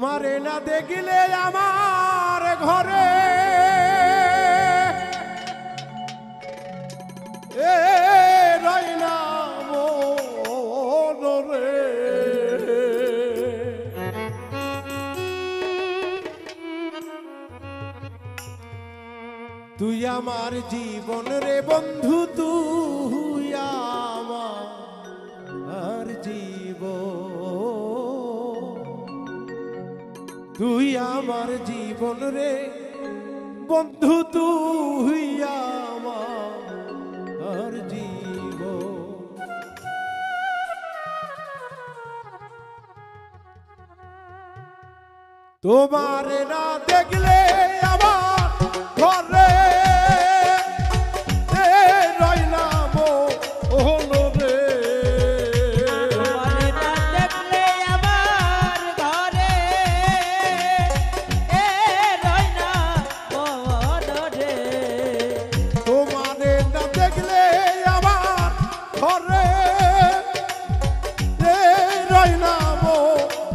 তোমারে না দেখিলে আমার ঘরে। এ তুই আমার জীবন রে বন্ধু তুই তুই আমার জীবন রে বন্ধু তুই আমার জীব তোমার না দেখলে আমার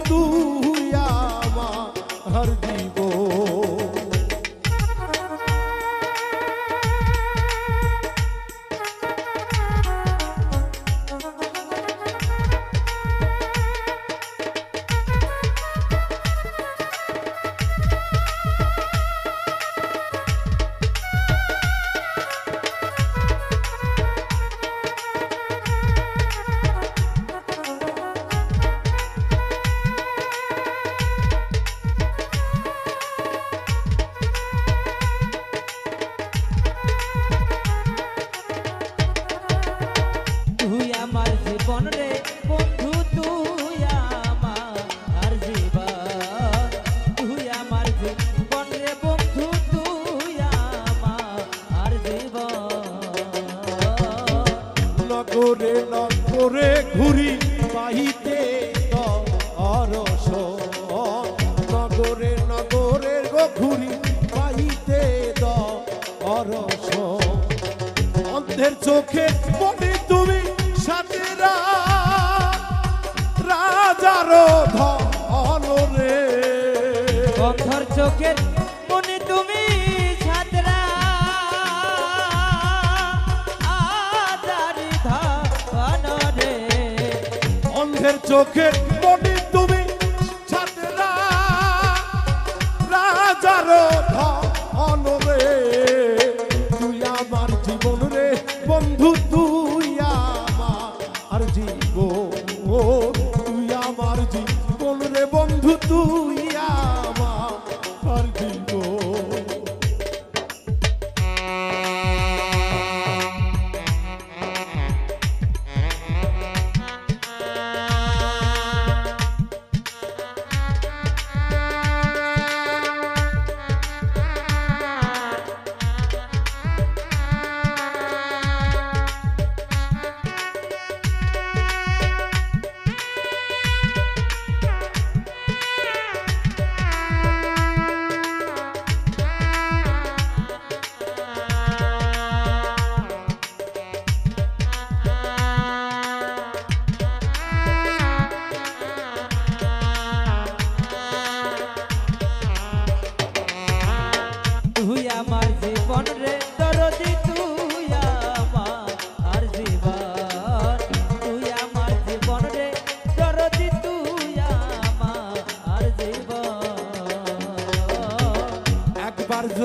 tudo তোমাদের চোখে মনে তুমি সাথে রাজার ধন রে। বন্ধর চোখের মনে তুমি সাতরা ধন রে। অন্ধের চোখের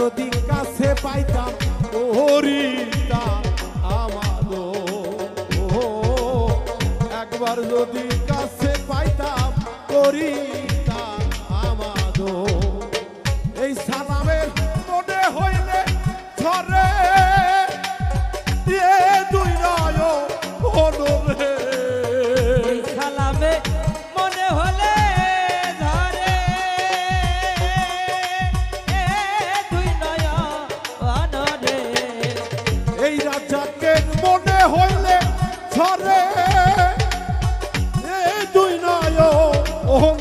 যদি কাছে পাইতাম হরিতা আমার একবার যদি কাছে পাইতাম হরিতা Oh.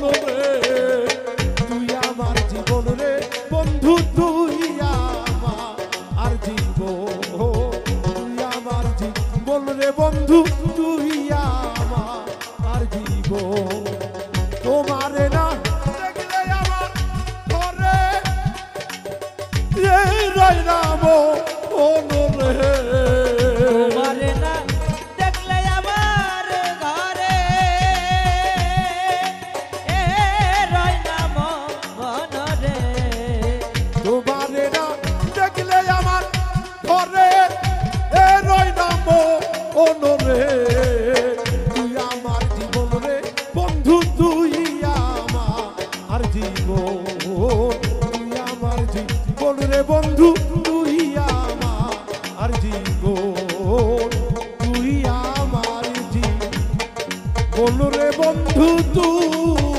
বলরে বন্ধু তুই